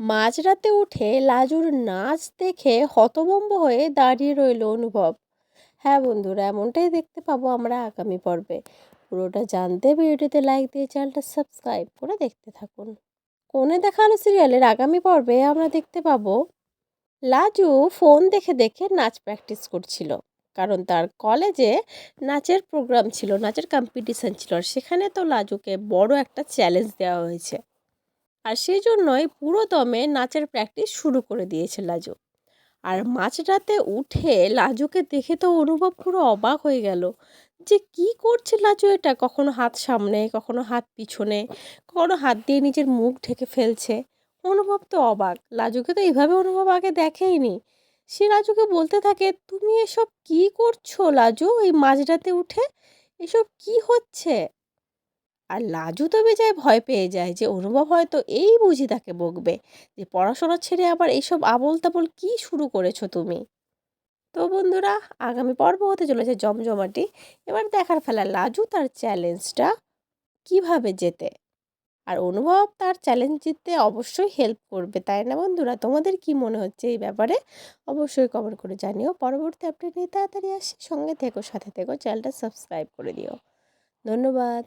মাঝরাতে উঠে লাজুর নাচ দেখে হতভম্ব হয়ে দাঁড়িয়ে রইল অনুভব। হ্যাঁ বন্ধুরা, এমনটাই দেখতে পাবো আমরা আগামী পর্বে। পুরোটা জানতে ভিডিওটিতে লাইক দিয়ে চ্যানেলটা সাবস্ক্রাইব করে দেখতে থাকুন। কোণে দেখানো সিরিয়ালের আগামী পর্বে আমরা দেখতে পাবো, লাজু ফোন দেখে দেখে নাচ প্র্যাকটিস করছিল। কারণ তার কলেজে নাচের প্রোগ্রাম ছিল, নাচের কম্পিটিশান ছিল। আর সেখানে তো লাজুকে বড় একটা চ্যালেঞ্জ দেওয়া হয়েছে। আর সেই জন্যই পুরো দমে নাচের প্র্যাকটিস শুরু করে দিয়েছে লাজু। আর মাঝরাতে উঠে লাজুকে দেখে তো অনুভব পুরো অবাক হয়ে গেল যে কি করছে লাজু এটা? কখনো হাত সামনে, কখনো হাত পিছনে, কখনো হাত দিয়ে নিজের মুখ ঢেকে ফেলছে। অনুভব তো অবাক। লাজুকে তো এইভাবে অনুভব আগে দেখেইনি। সে লাজুকে বলতে থাকে, তুমি এসব কি করছ লাজু? এই মাঝরাতে উঠে এসব কি হচ্ছে? আর লাজু তো বেজায় ভয় পেয়ে যায় যে অনুভব হয়তো এই বুঝি তাকে বকবে যে পড়াশোনা ছেড়ে আবার এইসব আবল তাবল কী শুরু করেছ তুমি? তো বন্ধুরা, আগামী পর্ব হতে চলেছে জমজমাটি। এবার দেখার ফেলা লাজু তার চ্যালেঞ্জটা কীভাবে জেতে? আর অনুভব তার চ্যালেঞ্জ জিততে অবশ্যই হেল্প করবে, তাই না বন্ধুরা? তোমাদের কি মনে হচ্ছে এই ব্যাপারে? অবশ্যই কমেন্ট করে জানিও। পরবর্তী আপডেট নিয়ে তাড়াতাড়ি আসি। সঙ্গে থেকো, সাথে থেকো, চ্যানেলটা সাবস্ক্রাইব করে দিও। ধন্যবাদ।